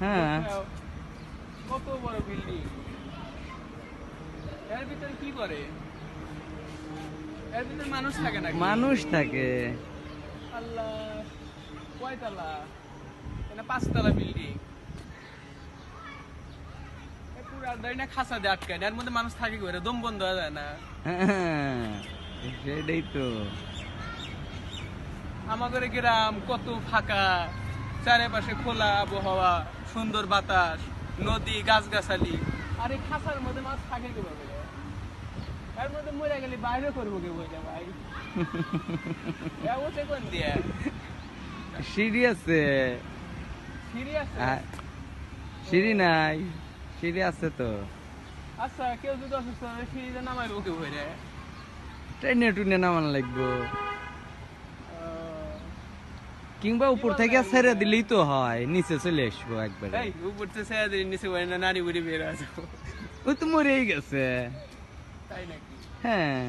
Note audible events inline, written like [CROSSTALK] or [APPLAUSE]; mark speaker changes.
Speaker 1: হ্যাঁ।
Speaker 2: কত বড় বিল্ডিং এর ভিতরে কি করে? এর ভিতরে মানুষ থাকে না
Speaker 1: মানুষ থাকে।
Speaker 2: আল্লাহ কয়তলা? এটা পাঁচতলা বিল্ডিং পুরো খাসা দিয়ে আটকায় এর মধ্যে মানুষ থাকে করে দম বন্ধ হয়ে যায় না।
Speaker 1: হ্যাঁ, সেটাই তো।
Speaker 2: আমাদের গ্রাম কত ফাঁকা। চারিপাশে খোলা আবহাওয়া সুন্দর বাতাস নদী গাছগাছালি। আর এই খাসার মধ্যে মাছ থাকে কীভাবে এর মধ্যে মরে গেলে বাইরে করব কে বলে ভাই? [LAUGHS] ওতে কোন দিয়ে?
Speaker 1: সিঁড়ি আছে।
Speaker 2: সিরিয়াস
Speaker 1: আ- সিঁড়ি নাই। সিঁড়ি আছে তো।
Speaker 2: আচ্ছা কেউ যদি অসুস্থ হয় সিঁড়িতে নামাই ওকে বলে
Speaker 1: ট্রেনে টুনে নামান লাগবো। কিংবা উপর থেকে ছেড়ে দিলেই তো হয় নিচে চলে আসব একবার।
Speaker 2: উপর থেকে ছেড়ে দিলে নিচে বলে না নারী বুড়ি বের আসব
Speaker 1: ও তো মরেই গেছে।
Speaker 2: তাই নাকি?
Speaker 1: হ্যাঁ।